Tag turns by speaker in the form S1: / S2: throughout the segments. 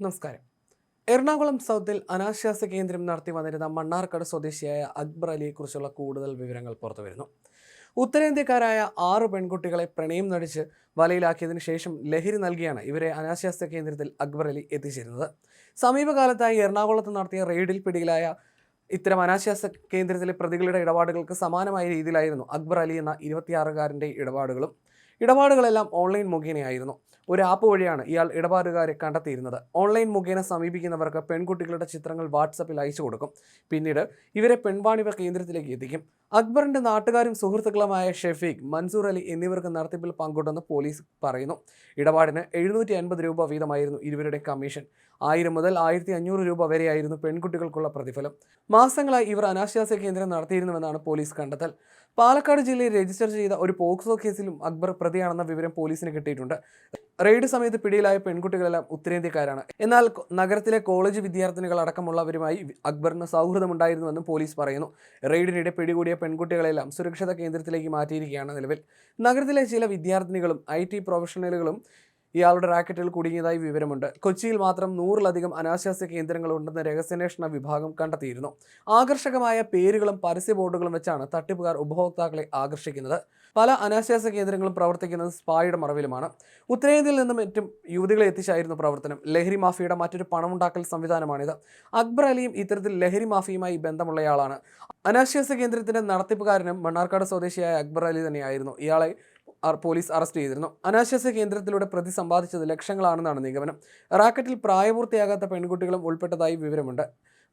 S1: നമസ്കാരം. എറണാകുളം സൗത്തിൽ അനാശ്വാസ കേന്ദ്രം നടത്തി വന്നിരുന്ന മണ്ണാർക്കാട് സ്വദേശിയായ അക്ബർ അലിയെക്കുറിച്ചുള്ള കൂടുതൽ വിവരങ്ങൾ പുറത്തുവരുന്നു ഉത്തരേന്ത്യക്കാരായ ആറ് പെൺകുട്ടികളെ പ്രണയം നടിച്ച് വലയിലാക്കിയതിനു ശേഷം ലഹരി നൽകിയാണ് ഇവരെ അനാശ്വാസ കേന്ദ്രത്തിൽ അക്ബർ അലി എത്തിച്ചിരുന്നത്. സമീപകാലത്തായി എറണാകുളത്ത് നടത്തിയ റെയ്ഡിൽ പിടിയിലായ ഇത്തരം അനാശ്വാസ കേന്ദ്രത്തിലെ പ്രതികളുടെ ഇടപാടുകൾക്ക് സമാനമായ രീതിയിലായിരുന്നു അക്ബർ അലി എന്ന ഇരുപത്തിയാറുകാരന്റെ ഇടപാടുകളും. ഇടപാടുകളെല്ലാം ഓൺലൈൻ മുഖേനയായിരുന്നു. ഒരു ആപ്പ് വഴിയാണ് ഇയാൾ ഇടപാടുകാരെ കണ്ടെത്തിയിരുന്നത്. ഓൺലൈൻ മുഖേന സമീപിക്കുന്നവർക്ക് പെൺകുട്ടികളുടെ ചിത്രങ്ങൾ വാട്സപ്പിൽ അയച്ചു കൊടുക്കും. പിന്നീട് ഇവരെ പെൺവാണിഭ കേന്ദ്രത്തിലേക്ക് എത്തിക്കും. അക്ബറിന്റെ നാട്ടുകാരും സുഹൃത്തുക്കളുമായ ഷെഫീഖ് മൻസൂർ അലി എന്നിവർക്ക് നടത്തിപ്പിൽ പങ്കുണ്ടെന്ന് പോലീസ് പറയുന്നു. ഇടപാടിന് എഴുന്നൂറ്റി അൻപത് രൂപ വീതമായിരുന്നു ഇരുവരുടെ കമ്മീഷൻ. ആയിരം മുതൽ ആയിരത്തി അഞ്ഞൂറ് രൂപ വരെയായിരുന്നു പെൺകുട്ടികൾക്കുള്ള പ്രതിഫലം. മാസങ്ങളായി ഇവർ അനാശ്വാസ കേന്ദ്രം നടത്തിയിരുന്നുവെന്നാണ് പോലീസ് കണ്ടെത്തൽ. പാലക്കാട് ജില്ലയിൽ രജിസ്റ്റർ ചെയ്ത ഒരു പോക്സോ കേസിലും അക്ബർ പ്രതിയാണെന്ന വിവരം പോലീസിന് കിട്ടിയിട്ടുണ്ട്. റെയ്ഡ് സമയത്ത് പിടിയിലായ പെൺകുട്ടികളെല്ലാം ഉത്തരേന്ത്യക്കാരാണ്. എന്നാൽ നഗരത്തിലെ കോളേജ് വിദ്യാർത്ഥിനികൾ അടക്കമുള്ളവരുമായി അക്ബറിന് സൗഹൃദമുണ്ടായിരുന്നുവെന്നും പോലീസ് പറയുന്നു. റെയ്ഡിനിടെ പിടികൂടിയ പെൺകുട്ടികളെല്ലാം സുരക്ഷിത കേന്ദ്രത്തിലേക്ക് മാറ്റിയിരിക്കുകയാണ് നിലവിൽ. നഗരത്തിലെ ചില വിദ്യാർത്ഥിനികളും ഐ ടി പ്രൊഫഷണലുകളും ഇയാളുടെ റാക്കറ്റിൽ കുടുങ്ങിയതായി വിവരമുണ്ട്. കൊച്ചിയിൽ മാത്രം നൂറിലധികം അനാശാസ്യ കേന്ദ്രങ്ങളുണ്ടെന്ന് രഹസ്യാന്വേഷണ വിഭാഗം കണ്ടെത്തിയിരുന്നു. ആകർഷകമായ പേരുകളും പരസ്യ ബോർഡുകളും വെച്ചാണ് തട്ടിപ്പുകാർ ഉപഭോക്താക്കളെ ആകർഷിക്കുന്നത്. പല അനാശാസ്യ കേന്ദ്രങ്ങളും പ്രവർത്തിക്കുന്നത് സ്പായുടെ മറവിലുമാണ്. ഉത്തരേന്ത്യയിൽ നിന്നും മറ്റും യുവതികളെ എത്തിച്ചായിരുന്നു പ്രവർത്തനം. ലഹരി മാഫിയുടെ മറ്റൊരു പണമുണ്ടാക്കൽ സംവിധാനമാണിത്. അക്ബർ അലിയും ഇത്തരത്തിൽ ലഹരി മാഫിയുമായി ബന്ധമുള്ളയാളാണ്. അനാശ്വാസ കേന്ദ്രത്തിന്റെ നടത്തിപ്പുകാരനും മണ്ണാർക്കാട് സ്വദേശിയായ അക്ബർ അലി തന്നെയായിരുന്നു. ഇയാളെ പോലീസ് അറസ്റ്റ് ചെയ്തിരുന്നു. അനാശാസ്യ കേന്ദ്രത്തിലൂടെ പ്രതി സമ്പാദിച്ചത് ലക്ഷങ്ങളാണെന്നാണ് നിഗമനം. റാക്കറ്റിൽ പ്രായപൂർത്തിയാകാത്ത പെൺകുട്ടികളും ഉൾപ്പെട്ടതായി വിവരമുണ്ട്.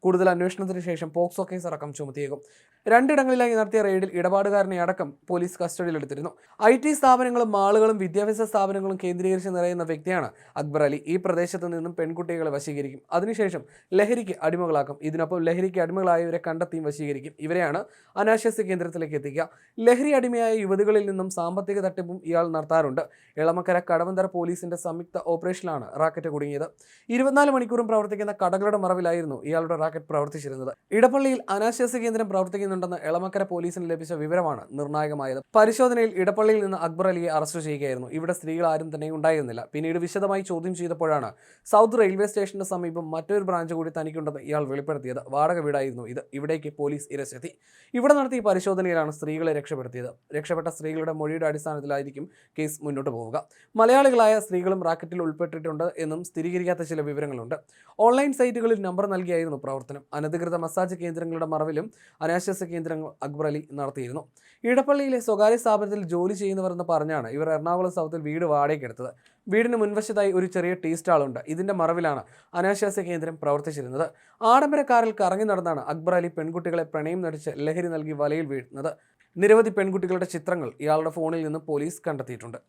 S1: കൂടുതൽ അന്വേഷണത്തിന് ശേഷം പോക്സോ കേസ് അടക്കം ചുമത്തിയേക്കും. രണ്ടിടങ്ങളിലായി നടത്തിയ റെയ്ഡിൽ ഇടപാടുകാരനെ അടക്കം പോലീസ് കസ്റ്റഡിയിലെടുത്തിരുന്നു ഐ ടി സ്ഥാപനങ്ങളും മാളുകളും വിദ്യാഭ്യാസ സ്ഥാപനങ്ങളും കേന്ദ്രീകരിച്ച് നിറയുന്ന വ്യക്തിയാണ് അക്ബർ അലി. ഈ പ്രദേശത്ത് നിന്നും പെൺകുട്ടികളെ വശീകരിക്കും. അതിനുശേഷം ലഹരിക്ക് അടിമകളാക്കും. ഇതിനൊപ്പം ലഹരിക്ക് അടിമകളായവരെ കണ്ടെത്തിയും വശീകരിക്കും. ഇവരെയാണ് അനാശാസ്യ കേന്ദ്രത്തിലേക്ക് എത്തിക്കുക. ലഹരി അടിമയായ യുവതികളിൽ നിന്നും സാമ്പത്തിക തട്ടിപ്പും ഇയാൾ നടത്താറുണ്ട്. ഇളമക്കര കടവന്തര പോലീസിന്റെ സംയുക്ത ഓപ്പറേഷനിലാണ് റാക്കറ്റ് കുടുങ്ങിയത്. ഇരുപത്തിനാല് മണിക്കൂറും പ്രവർത്തിക്കുന്ന കടകളുടെ മറവിലായിരുന്നു ഇയാളുടെ റാക്കറ്റ് പ്രവർത്തിച്ചിരുന്നത്. ഇടപ്പള്ളിയിൽ അനാശ്വാസ കേന്ദ്രം പ്രവർത്തിക്കുന്നുണ്ടെന്ന് എളമക്കര പോലീസിന് ലഭിച്ച വിവരമാണ് നിർണായകമായത്. പരിശോധനയിൽ ഇടപ്പള്ളിയിൽ നിന്ന് അക്ബർ അലിയെ അറസ്റ്റ് ചെയ്യുകയായിരുന്നു. ഇവിടെ സ്ത്രീകൾ ആരും തന്നെ ഉണ്ടായിരുന്നില്ല. പിന്നീട് വിശദമായി ചോദ്യം ചെയ്തപ്പോഴാണ് സൗത്ത് റെയിൽവേ സ്റ്റേഷന് സമീപം മറ്റൊരു ബ്രാഞ്ച് കൂടി തനിക്കുണ്ടെന്ന് ഇയാൾ വെളിപ്പെടുത്തിയത്. വാടക വീടായിരുന്നു ഇത്. ഇവിടേക്ക് പോലീസ് ഇരച്ചെത്തി. ഇവിടെ നടത്തിയ പരിശോധനയിലാണ് സ്ത്രീകളെ രക്ഷപ്പെടുത്തിയത്. രക്ഷപ്പെട്ട സ്ത്രീകളുടെ മൊഴിയുടെ അടിസ്ഥാനത്തിലായിരിക്കും കേസ് മുന്നോട്ട് പോവുക. മലയാളികളായ സ്ത്രീകളും റാക്കറ്റിൽ ഉൾപ്പെട്ടിട്ടുണ്ട് എന്നും സ്ഥിരീകരിക്കാത്ത ചില വിവരങ്ങളുണ്ട്. ഓൺലൈൻ സൈറ്റുകളിൽ നമ്പർ നൽകിയായിരുന്നു പ്രവർത്തനം അനധികൃത മസാജ് കേന്ദ്രങ്ങളുടെ മറവിലും അനാശ്വാസ കേന്ദ്രങ്ങൾ അക്ബർ അലി നടത്തിയിരുന്നു. ഇടപ്പള്ളിയിലെ സ്വകാര്യ സ്ഥാപനത്തിൽ ജോലി ചെയ്യുന്നവരെന്ന് പറഞ്ഞാണ് ഇവർ എറണാകുളം സൗത്തിൽ വീട് വാടകയ്ക്കെടുത്തത് വീടിന് മുൻവശത്തായി ഒരു ചെറിയ ടീ സ്റ്റാളുണ്ട് ഇതിന്റെ മറവിലാണ് അനാശ്വാസ കേന്ദ്രം പ്രവർത്തിച്ചിരുന്നത്. ആഡംബര കാറിൽ കറങ്ങി നടന്നാണ് അക്ബർ അലി പെൺകുട്ടികളെ പ്രണയം നടിച്ച് ലഹരി നൽകി വലയിൽ വീഴുന്നത്. നിരവധി പെൺകുട്ടികളുടെ ചിത്രങ്ങൾ ഇയാളുടെ ഫോണിൽ നിന്ന് പോലീസ് കണ്ടെത്തിയിട്ടുണ്ട്.